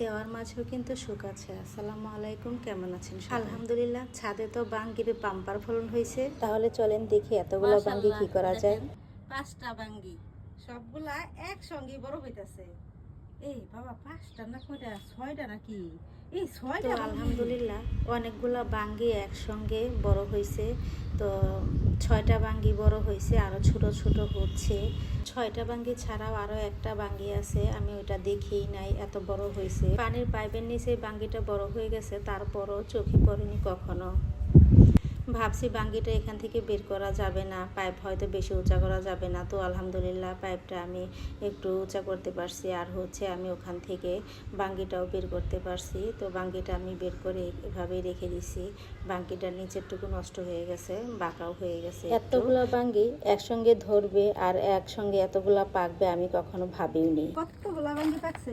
দেওয়ার মাঝেও কিন্তু সুখ আছে। আসসালামু আলাইকুম কেমন আছেন? আলহামদুলিল্লাহ ছাদে তো বাঙ্গিরে পাম্পার ফলন হয়েছে। তাহলে চলেন দেখি এতগুলো বাঙ্গি কি করা যায়। পাঁচটা বাঙ্গি সবগুলা একসঙ্গে বড় হইতাছে। এই বাবা পাঁচটা না কয়টা? ছয়টা নাকি? এই ছয়টা আলহামদুলিল্লাহ অনেকগুলো বাঙ্গি একসঙ্গে বড় হয়েছে তো ছয়টা বাঙ্গি বড় হয়েছে আরও ছোট ছোট হচ্ছে। ছয়টা বাঙ্গি ছাড়াও আরও একটা বাঙ্গি আছে আমি ওটা দেখেই নাই এত বড় হয়েছে পানির পাইপের নিচে বাঙ্গিটা বড় হয়ে গেছে তারপরও চোখে পড়েনি কখনো। ভাবছি বাঙ্গিটা এখান থেকে বের করা যাবে না পাইপ হয়তো বেশি উঁচা করা যাবে না। তো আলহামদুলিল্লাহ পাইপটা আমি একটু উঁচা করতে পারছি আর হচ্ছে আমি ওখান থেকে বাঙ্গিটাও বের করতে পারছি। তো বাঙ্গিটা আমি বের করে এভাবেই রেখে দিছি। বাঙ্গিটার নিচেরটুকু নষ্ট হয়ে গেছে বাঁকাও হয়ে গেছে এতগুলো বাঙ্গি একসঙ্গে ধরবে আর একসঙ্গে এতগুলা পাকবে আমি কখনো ভাবিওনি। কতগুলা বাঙ্গি পাকছে?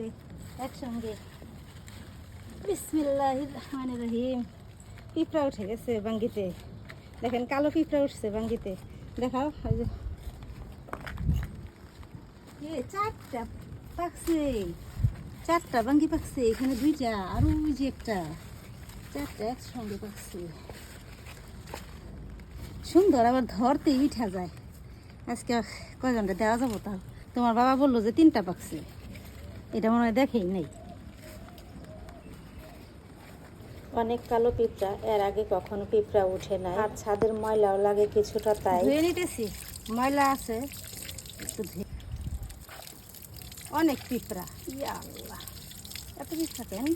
একসঙ্গে। বিসমিল্লাহির রহমানির রহিম। পিঁপড়া উঠে গেছে বাঙ্গিতে। দেখেন, কালো পিঁপড়া উঠছে বাঙ্গিতে দেখাও চারটা পাকছে। চারটা বাঙ্গি পাকছে, এখানে দুইটা, আর ওই যে একটা। চারটা একসঙ্গে পাকছে। সুন্দর, আবার ধরতেই উঠা যায়। আজকে কয়জনটা দেওয়া যাব তাও? তোমার বাবা বলল যে তিনটা পাকছে। এটা মনে হয় দেখেই নেই। অনেক কালো পিঁপড়া, এর আগে কখনো পিঁপড়া উঠে না আর ছাদের ময়লাও লাগে কিছুটা তাই। ধুয়ে নিতেছি। ময়লা আছে অনেক পিঁপড়া। ইয়া আল্লাহ এত পিঁপড়া কেন?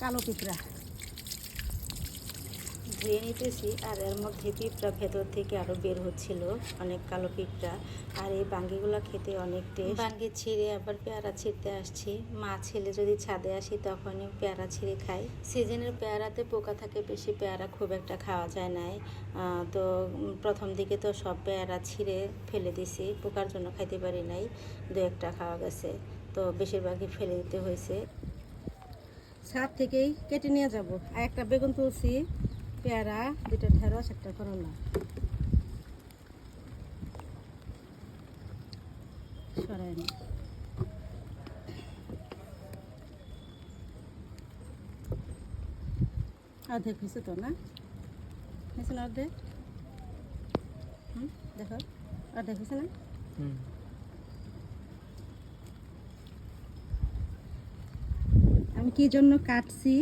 কালো পিঁপড়া। ধুয়ে নিতেছি আর এর মধ্যে পিঁপড়া ভেতর থেকে আরও বের হচ্ছিল অনেক কালো পিঁপড়া। আর এই বাঙ্গিগুলো খেতে অনেক টেস্ট। বাঙ্গি ছিঁড়ে আবার পেয়ারা ছিঁড়তে আসছি। মা ছেলে যদি ছাদে আসি তখনই পেয়ারা ছিঁড়ে খাই। সিজনের পেয়ারাতে পোকা থাকে বেশি পেয়ারা খুব একটা খাওয়া যায় নাই। তো প্রথম দিকে তো সব পেয়ারা ছিঁড়ে ফেলে দিছি পোকার জন্য খাইতে পারি নাই দু একটা খাওয়া গেছে। তো বেশিরভাগই ফেলে দিতে হয়েছে। ছাদ থেকেই কেটে নিয়ে যাব। আর একটা বেগুন তুলছি। পেয়ারা দুটো ঢেঁড়স একটা করলা। সরাই নি। অর্ধেক হয়েছে তো না? হয়েছে না অর্ধেক? হুম দেখো অর্ধেক হয়েছে না? আমি কি জন্য কাটছি?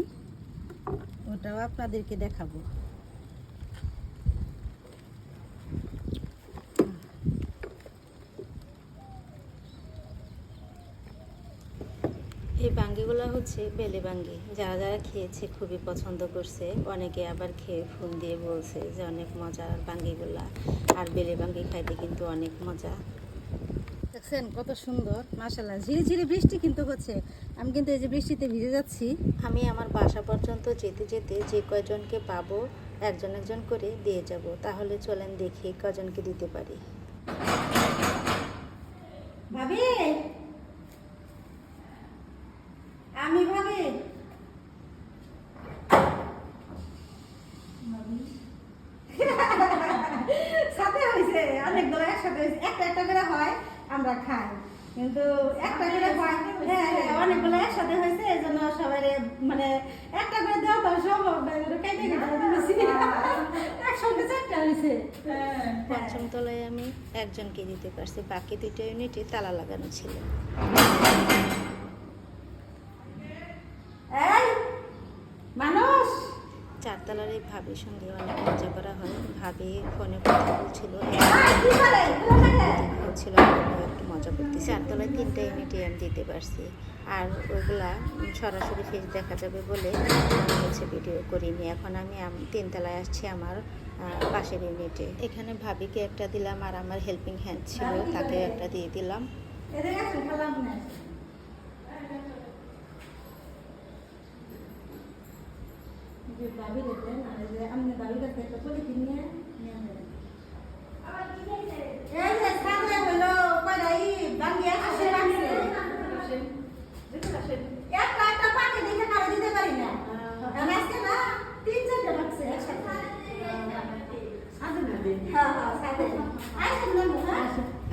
ওটাও আপনাদেরকে দেখাবো। এই বাঙ্গিগুলো হচ্ছে বেলে বাঙ্গি। যারা যারা খেয়েছে খুবই পছন্দ করছে, অনেকে আবার খেয়ে ফোন দিয়ে বলছে যে অনেক মজা বাঙ্গিগুলা। আর বেলে বাঙ্গি খাইতে কিন্তু অনেক মজা। দেখছেন কত সুন্দর মাশাল্লাহ ঝিরি ঝিরি বৃষ্টি কিন্তু হচ্ছে। আমি কিন্তু এই যে বৃষ্টিতে ভিজে যাচ্ছি। আমি আমার বাসা পর্যন্ত যেতে যেতে যে কয়জনকে পাবো একজন একজন করে দিয়ে যাব। তাহলে চলেন দেখি কজনকে দিতে পারি। ভাবি! আমি ভাবি! সাথে হয়েছে অনেকগুলো একসাথে হয়েছে একটা একটা করে হয়। আমরা খাই। কিন্তু একটা করে হ্যাঁ হ্যাঁ অনেকগুলো একসাথে হয়েছে এই জন্য সবাই মানে একটা করে দেওয়া তো সম্ভব কেটে কেটে একসঙ্গে চারটা হয়েছে। পঞ্চম তলায় আমি একজনকে দিতে পারছি বাকি দুটো ইউনিটে তালা লাগানো ছিল এই মানুষ চারতলার এই ভাবির সঙ্গে অনেক মজা করা হয়। ভাবি ফোনে কথা বলছিল? হচ্ছিল একটু মজা করতেছি। চারতলায় তিনটা ইউনিটে আমি দিতে পারছি। আর ওইগুলা সরাসরি ফেস দেখা যাবে বলে আমি হচ্ছে ভিডিও করিনি। এখন আমি তিনতলায় আসছি আমার পাশের ইউনিটে। এখানে ভাবিকে একটা দিলাম আর আমার হেল্পিং হ্যান্ড ছিল তাকে একটা দিয়ে দিলাম এদের কাছে খেলাম না যে ভাবি দেখলেন আর যে আপনি দাবি কাছে একটা পলিথিন নিয়ে নিয়ে নেবেন। এই যে সামনে হলো কয়টাই বাঙ্গি আসছে বাঙ্গি একটা একটা পানি দেখে কারও দিতে পারি না আমি আজকে না তিন চারটে রাখছে একসাথে হ্যাঁ হ্যাঁ সাথে আইসেন না হ্যাঁ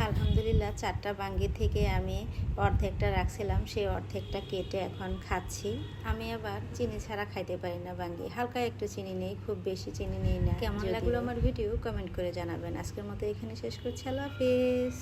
আলহামদুলিল্লাহ চারটা বাঙ্গি থেকে আমি অর্ধেকটা রাখছিলাম সেই অর্ধেকটা কেটে এখন খাচ্ছি। আমি আবার চিনি ছাড়া খাইতে পারি না বাঙ্গি। হালকা একটু চিনি নেই খুব বেশি চিনি নেই না। কেমন লাগল আমার ভিডিও? কমেন্ট করে জানাবেন। আজকের মতো এখানে শেষ করছি। আল্লাহ হাফিজ।